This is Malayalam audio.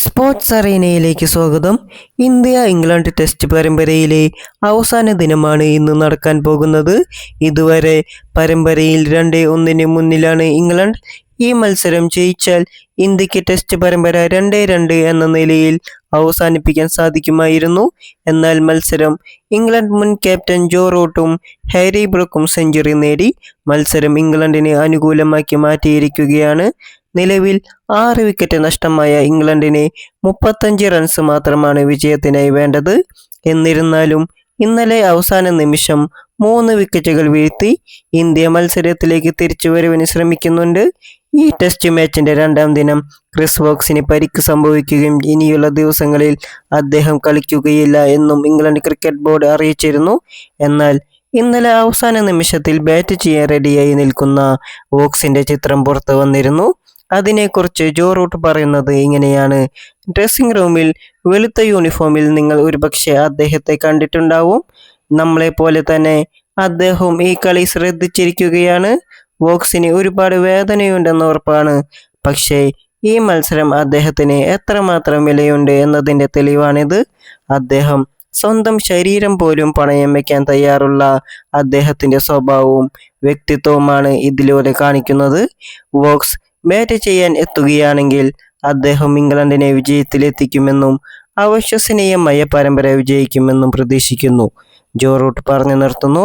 സ്പോർട്സ് അറീനയിലേക്ക് സ്വാഗതം. ഇന്ത്യ ഇംഗ്ലണ്ട് ടെസ്റ്റ് പരമ്പരയിലെ അവസാന ദിനമാണ് ഇന്ന് നടക്കാൻ പോകുന്നത്. ഇതുവരെ പരമ്പരയിൽ രണ്ട് ഒന്നിന് മുന്നിലാണ് ഇംഗ്ലണ്ട്. ഈ മത്സരം ജയിച്ചാൽ ഇന്ത്യയ്ക്ക് ടെസ്റ്റ് പരമ്പര രണ്ട് രണ്ട് എന്ന നിലയിൽ അവസാനിപ്പിക്കാൻ സാധിക്കുമായിരുന്നു. എന്നാൽ മത്സരം ഇംഗ്ലണ്ട് മുൻ ക്യാപ്റ്റൻ ജോ റൂട്ടും ഹാരി ബ്രൂക്കും സെഞ്ചുറി നേടി. മത്സരം ഇംഗ്ലണ്ടിനെ അനുകൂലമാക്കി മാറ്റിയിരിക്കുകയാണ്. നിലവിൽ ആറ് വിക്കറ്റ് നഷ്ടമായ ഇംഗ്ലണ്ടിനെ മുപ്പത്തഞ്ച് റൺസ് മാത്രമാണ് വിജയത്തിനായി വേണ്ടത്. എന്നിരുന്നാലും ഇന്നലെ അവസാന നിമിഷം മൂന്ന് വിക്കറ്റുകൾ വീഴ്ത്തി ഇന്ത്യ മത്സരത്തിലേക്ക് തിരിച്ചുവരവിന് ശ്രമിക്കുന്നുണ്ട്. ഈ ടെസ്റ്റ് മാച്ചിന്റെ രണ്ടാം ദിനം ക്രിസ് വോക്സിന് പരിക്ക് സംഭവിക്കുകയും ഇനിയുള്ള ദിവസങ്ങളിൽ അദ്ദേഹം കളിക്കുകയില്ല എന്നും ഇംഗ്ലണ്ട് ക്രിക്കറ്റ് ബോർഡ് അറിയിച്ചിരുന്നു. എന്നാൽ ഇന്നലെ അവസാന നിമിഷത്തിൽ ബാറ്റ് ചെയ്യാൻ റെഡിയായി നിൽക്കുന്ന വോക്സിന്റെ ചിത്രം പുറത്തു വന്നിരുന്നു. അതിനെക്കുറിച്ച് ജോ റൂട്ട് പറയുന്നത് ഇങ്ങനെയാണ്. ഡ്രസ്സിംഗ് റൂമിൽ വെളുത്ത യൂണിഫോമിൽ നിങ്ങൾ ഒരുപക്ഷെ അദ്ദേഹത്തെ കണ്ടിട്ടുണ്ടാവും. നമ്മളെ പോലെ തന്നെ അദ്ദേഹം ഈ കളി ശ്രദ്ധിച്ചിരിക്കുകയാണ്. വോക്സിന് ഒരുപാട് വേദനയുണ്ടെന്ന് ഉറപ്പാണ്. പക്ഷേ ഈ മത്സരം അദ്ദേഹത്തിന് എത്രമാത്രം വിലയുണ്ട് എന്നതിന്റെ തെളിവാണിത്. അദ്ദേഹം സ്വന്തം ശരീരം പോലും പണയം വയ്ക്കാൻ തയ്യാറുള്ള അദ്ദേഹത്തിന്റെ സ്വഭാവവും വ്യക്തിത്വവുമാണ് ഇതിലൂടെ കാണിക്കുന്നത്. വോക്സ് ബാറ്റ് ചെയ്യാൻ എത്തുകയാണെങ്കിൽ അദ്ദേഹം ഇംഗ്ലണ്ടിനെ വിജയത്തിലെത്തിക്കുമെന്നും അവിശ്വസനീയമായ പരമ്പര വിജയിക്കുമെന്നും പ്രതീക്ഷിക്കുന്നു. ജോറൂട്ട് പറഞ്ഞു നിർത്തുന്നു.